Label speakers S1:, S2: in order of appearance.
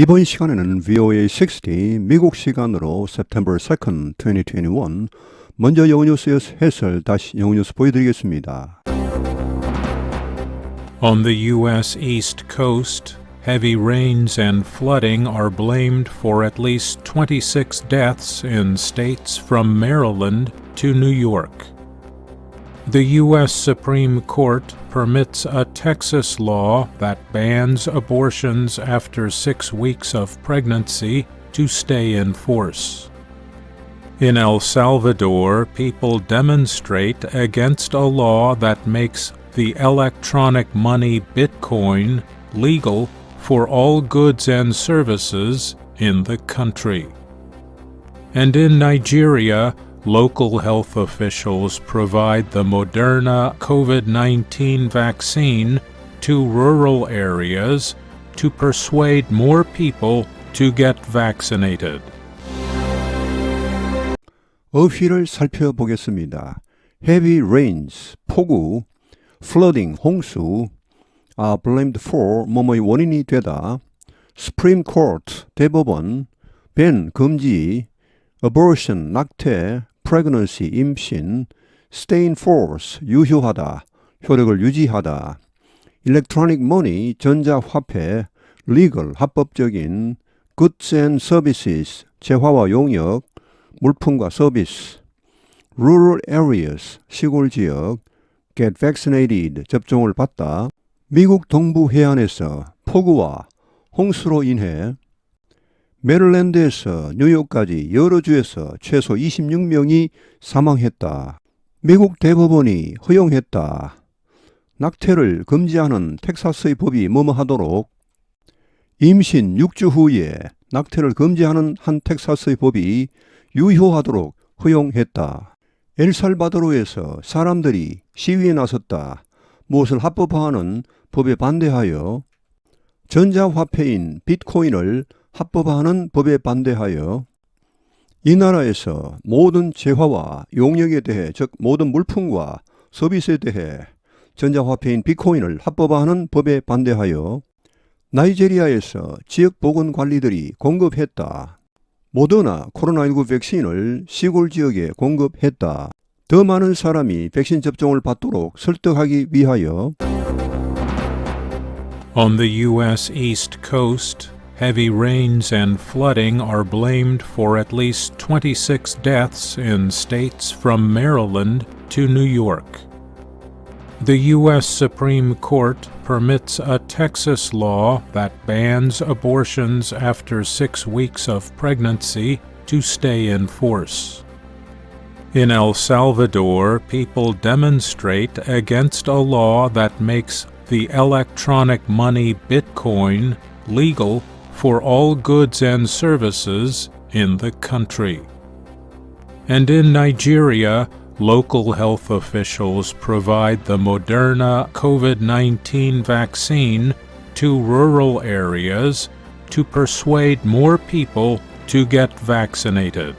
S1: 이번 시간에는 VOA 60 미국 시간으로 September 2nd, 2021 먼저 영어 뉴스 해설 다시 영어 뉴스 보여드리겠습니다.
S2: On the U.S. East Coast, heavy rains and flooding are blamed for at least 26 deaths in states from Maryland to New York. The U.S. Supreme Court permits a Texas law that bans abortions after six weeks of pregnancy to stay in force. In El Salvador, people demonstrate against a law that makes the electronic money Bitcoin legal for all goods and services in the country. And in Nigeria, local health officials provide the Moderna COVID 19 vaccine to rural areas to persuade more people to get vaccinated.
S1: 어휘를 살펴보겠습니다. Heavy rains, 폭우, flooding, 홍수, are blamed for 뭐뭐의 원인이 되다. Supreme Court, 대법원, ban, 금지, abortion, 낙태, pregnancy, 임신, stay in force, 유효하다, 효력을 유지하다. electronic money, 전자화폐, legal, 합법적인, goods and services, 재화와 용역, 물품과 서비스, rural areas, 시골 지역, get vaccinated, 접종을 받다, 미국 동부 해안에서 폭우와 홍수로 인해 메릴랜드에서 뉴욕까지 여러 주에서 최소 26명이 사망했다. 미국 대법원이 허용했다. 낙태를 금지하는 텍사스의 법이 뭐뭐하도록 임신 6주 후에 낙태를 금지하는 한 텍사스의 법이 유효하도록 허용했다. 엘살바도르에서 사람들이 시위에 나섰다. 무엇을 합법화하는 법에 반대하여 전자화폐인 비트코인을 합법화하는 법에 반대하여 이 나라에서 모든 재화와 용역에 대해 즉 모든 물품과 서비스에 대해 전자화폐인 비트코인을 합법화하는 법에 반대하여 나이제리아에서 지역 보건 관리들이 공급했다. 모더나 코로나19 백신을 시골 지역에 공급했다. 더 많은 사람이 백신 접종을 받도록 설득하기 위하여
S2: On the U.S. East Coast, heavy rains and flooding are blamed for at least 26 deaths in states from Maryland to New York. The U.S. Supreme Court permits a Texas law that bans abortions after six weeks of pregnancy to stay in force. In El Salvador, people demonstrate against a law that makes the electronic money Bitcoin legal for all goods and services in the country. And in Nigeria, local health officials provide the Moderna COVID 19 vaccine to rural areas to persuade more people to get vaccinated.